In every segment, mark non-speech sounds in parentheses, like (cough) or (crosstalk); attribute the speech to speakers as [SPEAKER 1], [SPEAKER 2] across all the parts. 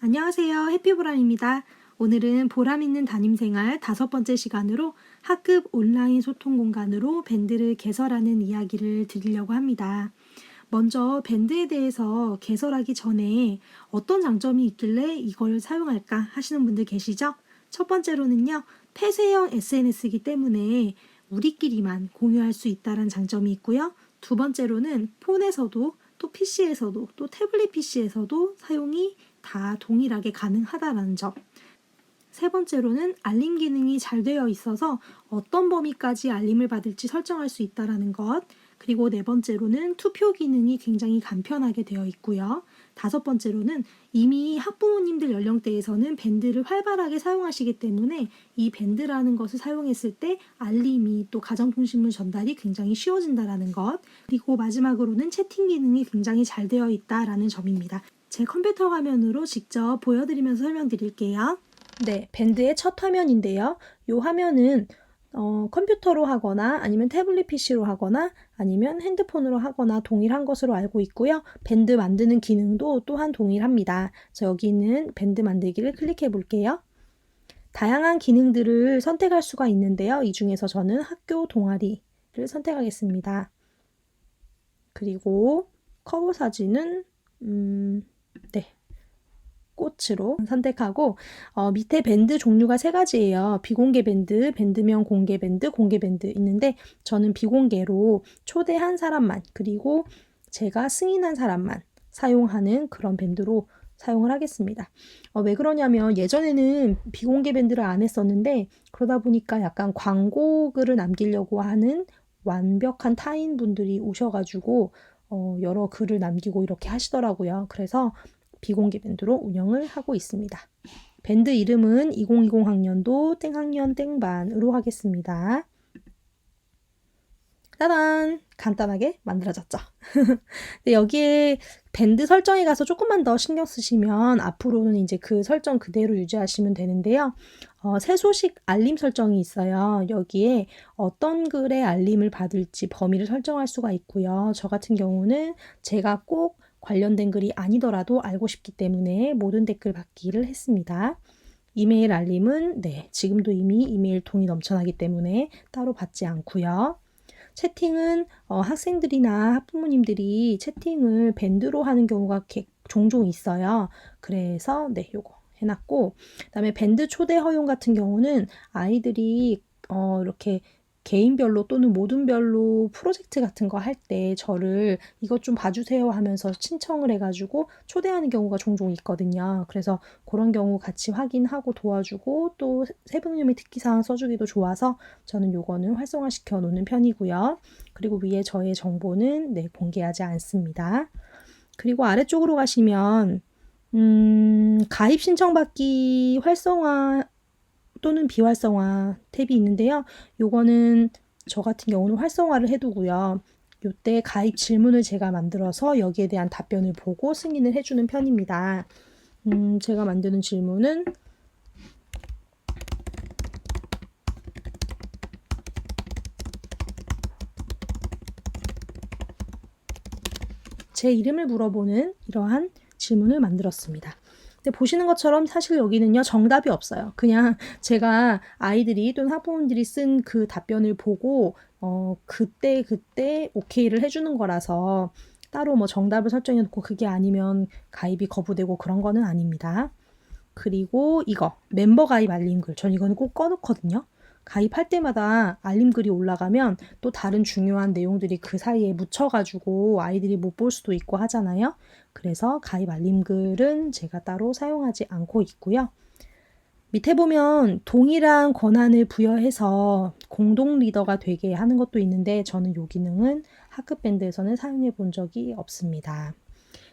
[SPEAKER 1] 안녕하세요. 해피보람입니다. 오늘은 보람 있는 담임생활 다섯 번째 시간으로 학급 온라인 소통 공간으로 밴드를 개설하는 이야기를 드리려고 합니다. 먼저 밴드에 대해서 개설하기 전에 어떤 장점이 있길래 이걸 사용할까 하시는 분들 계시죠? 첫 번째로는요, 폐쇄형 SNS이기 때문에 우리끼리만 공유할 수 있다는 장점이 있고요. 두 번째로는 폰에서도 또 PC에서도 또 태블릿 PC에서도 사용이 다 동일하게 가능하다라는 점. 세 번째로는 알림 기능이 잘 되어 있어서 어떤 범위까지 알림을 받을지 설정할 수 있다라는 것. 그리고 네 번째로는 투표 기능이 굉장히 간편하게 되어 있고요. 다섯 번째로는 이미 학부모님들 연령대에서는 밴드를 활발하게 사용하시기 때문에 이 밴드라는 것을 사용했을 때 알림이 또 가정통신문 전달이 굉장히 쉬워진다라는 것. 그리고 마지막으로는 채팅 기능이 굉장히 잘 되어 있다라는 점입니다. 제 컴퓨터 화면으로 직접 보여드리면서 설명드릴게요. 네, 밴드의 첫 화면인데요. 이 화면은 어, 컴퓨터로 하거나 아니면 태블릿 PC로 하거나 아니면 핸드폰으로 하거나 동일한 것으로 알고 있고요. 밴드 만드는 기능도 또한 동일합니다. 자, 여기 있는 밴드 만들기를 클릭해 볼게요. 다양한 기능들을 선택할 수가 있는데요. 이 중에서 저는 학교 동아리를 선택하겠습니다. 그리고 커버 사진은 음, 네. 꽃으로 선택하고 어, 밑에 밴드 종류가 세 가지예요. 비공개 밴드, 밴드명 공개 밴드, 공개 밴드 있는데 저는 비공개로 초대한 사람만 그리고 제가 승인한 사람만 사용하는 그런 밴드로 사용을 하겠습니다. 어, 왜 그러냐면 예전에는 비공개 밴드를 안 했었는데 그러다 보니까 약간 광고 글을 남기려고 하는 완벽한 타인분들이 오셔가지고 어, 여러 글을 남기고 이렇게 하시더라고요. 그래서 비공개 밴드로 운영을 하고 있습니다. 밴드 이름은 2020 학년도 땡학년 땡반으로 하겠습니다. 따단! 간단하게 만들어졌죠. (laughs) 근데 여기에 밴드 설정에 가서 조금만 더 신경 쓰시면 앞으로는 이제 그 설정 그대로 유지하시면 되는데요. 어, 새 소식 알림 설정이 있어요. 여기에 어떤 글의 알림을 받을지 범위를 설정할 수가 있고요. 저 같은 경우는 제가 꼭 관련된 글이 아니더라도 알고 싶기 때문에 모든 댓글 받기를 했습니다. 이메일 알림은 네, 지금도 이미 이메일 통이 넘쳐나기 때문에 따로 받지 않고요. 채팅은 어, 학생들이나 학부모님들이 채팅을 밴드로 하는 경우가 종종 있어요. 그래서 네, 요거 해놨고 그다음에 밴드 초대 허용 같은 경우는 아이들이 어, 이렇게 개인별로 또는 모든별로 프로젝트 같은 거 할 때 저를 이것 좀 봐주세요 하면서 신청을 해가지고 초대하는 경우가 종종 있거든요. 그래서 그런 경우 같이 확인하고 도와주고 또 세부님의 특기사항 써주기도 좋아서 저는 요거는 활성화시켜 놓는 편이고요. 그리고 위에 저의 정보는 네, 공개하지 않습니다. 그리고 아래쪽으로 가시면 음, 가입 신청 받기 활성화 또는 비활성화 탭이 있는데요. 요거는 저 같은 경우는 활성화를 해두고요. 요때 가입 질문을 제가 만들어서 여기에 대한 답변을 보고 승인을 해주는 편입니다. 음, 제가 만드는 질문은 제 이름을 물어보는 이러한 질문을 만들었습니다. 근데 보시는 것처럼 사실 여기는요 정답이 없어요. 그냥 (laughs) 제가 아이들이 또는 학부모님들이 쓴 그 답변을 보고 어 그때 그때 오케이를 해주는 거라서 따로 뭐 정답을 설정해 놓고 그게 아니면 가입이 거부되고 그런 거는 아닙니다. 그리고 이거 멤버 가입 알림글 전 이거는 꼭 꺼놓거든요. 가입할 때마다 알림글이 올라가면 또 다른 중요한 내용들이 그 사이에 묻혀가지고 아이들이 못 볼 수도 있고 하잖아요. 그래서 가입 알림글은 제가 따로 사용하지 않고 있고요. 밑에 보면 동일한 권한을 부여해서 공동 리더가 되게 하는 것도 있는데 저는 이 기능은 학급 밴드에서는 사용해 본 적이 없습니다.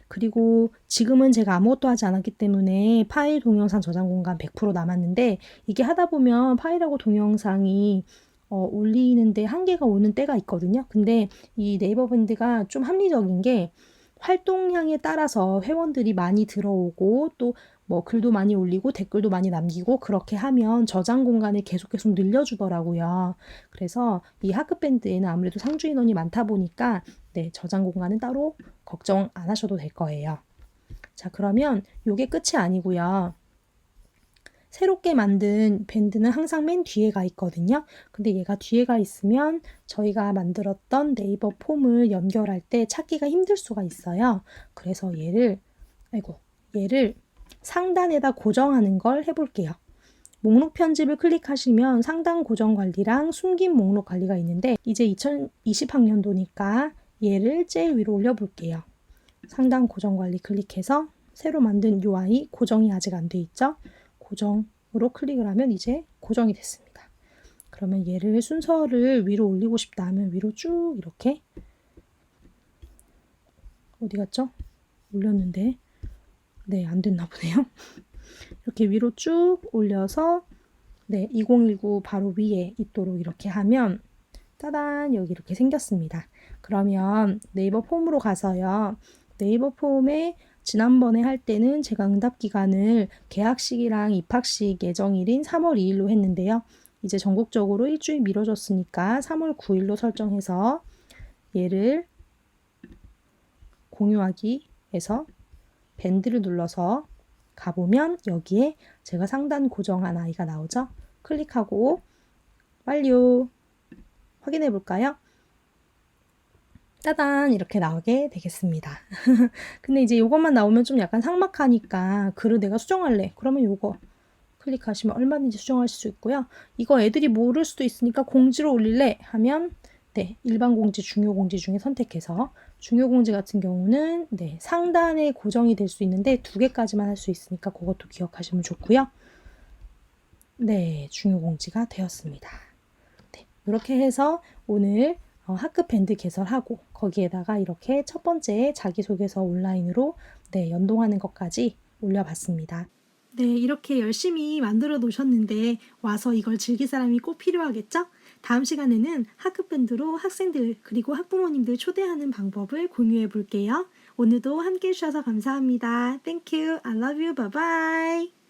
[SPEAKER 1] 그리고 지금은 제가 아무것도 하지 않았기 때문에 파일 동영상 저장 공간 100% 남았는데 이게 하다 보면 파일하고 동영상이 어, 올리는데 한계가 오는 때가 있거든요. 근데 이 네이버 밴드가 좀 합리적인 게 활동량에 따라서 회원들이 많이 들어오고 또 뭐 글도 많이 올리고 댓글도 많이 남기고 그렇게 하면 저장 공간을 계속 계속 늘려주더라고요. 그래서 이 하급 밴드에는 아무래도 상주 인원이 많다 보니까 네, 저장 공간은 따로 걱정 안 하셔도 될 거예요. 자, 그러면 요게 끝이 아니고요. 새롭게 만든 밴드는 항상 맨 뒤에 가 있거든요. 근데 얘가 뒤에 가 있으면 저희가 만들었던 네이버 폼을 연결할 때 찾기가 힘들 수가 있어요. 그래서 얘를, 아이고, 얘를 상단에다 고정하는 걸 해볼게요. 목록 편집을 클릭하시면 상단 고정 관리랑 숨긴 목록 관리가 있는데 이제 2020학년도니까 얘를 제일 위로 올려볼게요. 상단 고정 관리 클릭해서 새로 만든 UI 고정이 아직 안 돼 있죠? 고정으로 클릭을 하면 이제 고정이 됐습니다. 그러면 얘를 순서를 위로 올리고 싶다 하면 위로 쭉 이렇게 어디 갔죠? 올렸는데 네, 안 됐나 보네요. (laughs) 이렇게 위로 쭉 올려서 네, 2019 바로 위에 있도록 이렇게 하면 따단 여기 이렇게 생겼습니다. 그러면 네이버 폼으로 가서요. 네이버 폼에 지난번에 할 때는 제가 응답 기간을 개학식이랑 입학식 예정일인 3월 2일로 했는데요. 이제 전국적으로 일주일 미뤄졌으니까 3월 9일로 설정해서 얘를 공유하기 해서 밴드를 눌러서 가보면 여기에 제가 상단 고정한 아이가 나오죠. 클릭하고 완료 확인해 볼까요? 따단 이렇게 나오게 되겠습니다. (laughs) 근데 이제 이것만 나오면 좀 약간 삭막하니까 글을 내가 수정할래. 그러면 이거 클릭하시면 얼마든지 수정하실 수 있고요. 이거 애들이 모를 수도 있으니까 공지로 올릴래 하면 네, 일반 공지, 중요 공지 중에 선택해서 중요 공지 같은 경우는 네, 상단에 고정이 될 수 있는데 두 개까지만 할 수 있으니까 그것도 기억하시면 좋고요. 네, 중요 공지가 되었습니다. 네, 이렇게 해서 오늘 어, 학급 밴드 개설하고 거기에다가 이렇게 첫 번째 자기소개서 온라인으로 네, 연동하는 것까지 올려봤습니다. 네, 이렇게 열심히 만들어 놓으셨는데 와서 이걸 즐길 사람이 꼭 필요하겠죠? 다음 시간에는 학급 밴드로 학생들 그리고 학부모님들 초대하는 방법을 공유해 볼게요. 오늘도 함께 해주셔서 감사합니다. Thank you. I love you. Bye bye.